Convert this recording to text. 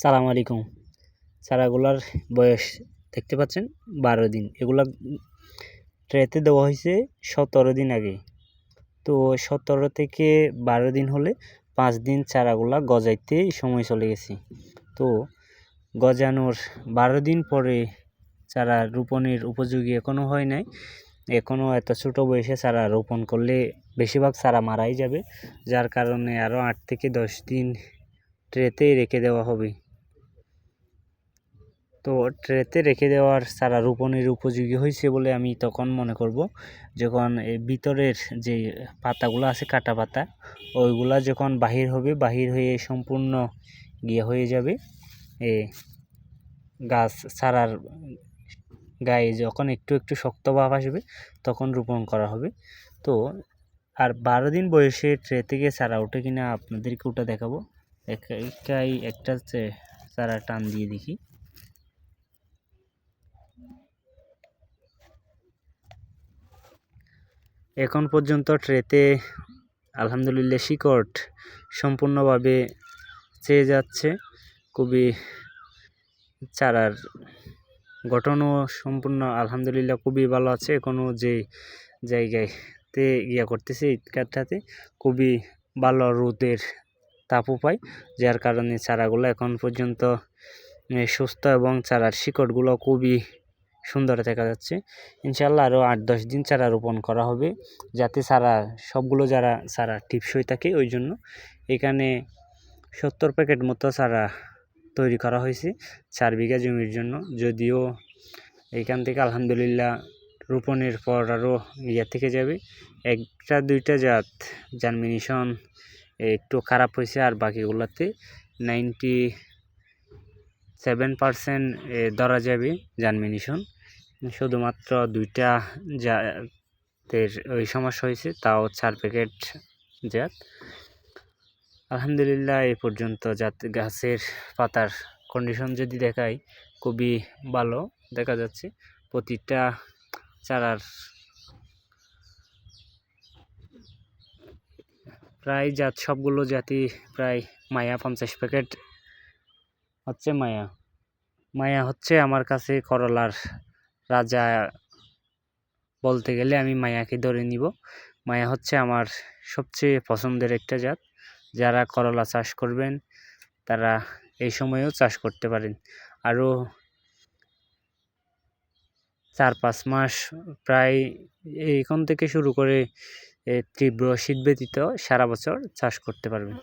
সালাম আলাইকুম। চারাগুলার বয়স দেখতে পাচ্ছেন, বারো দিন। এগুলা ট্রেতে দেওয়া হয়েছে সতেরো দিন আগে। তো সতেরো থেকে বারো দিন হলে পাঁচ দিন চারাগুলা গজাইতে সময় চলে গেছে। তো গজানোর বারো দিন পরে চারা রোপণের উপযোগী এখনও হয় নাই। এখনও এত ছোটো বয়সে চারা রোপণ করলে বেশিরভাগ চারা মারাই যাবে। যার কারণে আরও আট থেকে দশ দিন ট্রেতেই রেখে দেওয়া হবে। তো ট্রেতে রেখে দেওয়ার চারা রোপণের উপযোগী হয়েছে বলে আমি তখন মনে করব। যখন এই ভিতরের যে পাতাগুলো আছে কাটা পাতা, ওইগুলা যখন বাহির হবে, বাহির হয়ে সম্পূর্ণ গিয়ে হয়ে যাবে। এ গাছ চারার গায়ে যখন একটু একটু শক্ত ভাব আসবে, তখন রোপণ করা হবে। তো আর বারো দিন বয়সে ট্রে থেকে চারা ওঠে কিনা আপনাদেরকে ওটা দেখাবো। একাই একটা চারা টান দিয়ে দেখি। এখন পর্যন্ত ট্রেতে আলহামদুলিল্লাহ শিকট সম্পূর্ণভাবে চেয়ে যাচ্ছে। খুবই চারার গঠনও সম্পূর্ণ আলহামদুলিল্লাহ খুবই ভালো আছে। কোনো যে জায়গায়তে ইয়া করতেছে ইটকাটাতে খুবই ভালো রোদের তাপও পায় যার কারণে চারাগুলো এখন পর্যন্ত সুস্থ এবং চারার শিকড়গুলো খুবই সুন্দর দেখা যাচ্ছে। ইনশাল্লাহ আরও আট দশ দিন চারা রোপণ করা হবে। যাতে চারা, সবগুলো যারা চারা টিপসই থাকে, ওই জন্য এখানে সত্তর প্যাকেট মতো চারা তৈরি করা হয়েছে চার বিঘা জমির জন্য। যদিও এইখান থেকে আলহামদুলিল্লাহ রোপণের পর আরও ইয়া থেকে যাবে। একটা, দুইটা জাত জার্মিনেশন একটু খারাপ হয়েছে আর বাকিগুলোতে নাইনটি সেভেন পারসেন্ট ধরা যাবে জার্মিনেশন শুধুমাত্র দুইটা জাতের ওই সমস্যা হয়েছে, তাও চার প্যাকেট জাত। আলহামদুলিল্লাহ এই পর্যন্ত জাত গাছের পাতার কন্ডিশন যদি দেখাই, খুবই ভালো দেখা যাচ্ছে। প্রতিটা চারার প্রায় জাত, সবগুলো জাতি প্রায় মায়া, পঞ্চাশ প্যাকেট হচ্ছে মায়া। মায়া হচ্ছে আমার কাছে করলার রাজা বলতে গেলে আমি মায়াকে ধরে নিব। মায়া হচ্ছে আমার সবচেয়ে পছন্দের একটা জাত। যারা করলা চাষ করবেন, তারা এই সময়েও চাষ করতে পারেন। আরও চার পাঁচ মাস প্রায় এইখান থেকে শুরু করে তীব্র শীত ব্যতীত সারা বছর চাষ করতে পারবেন।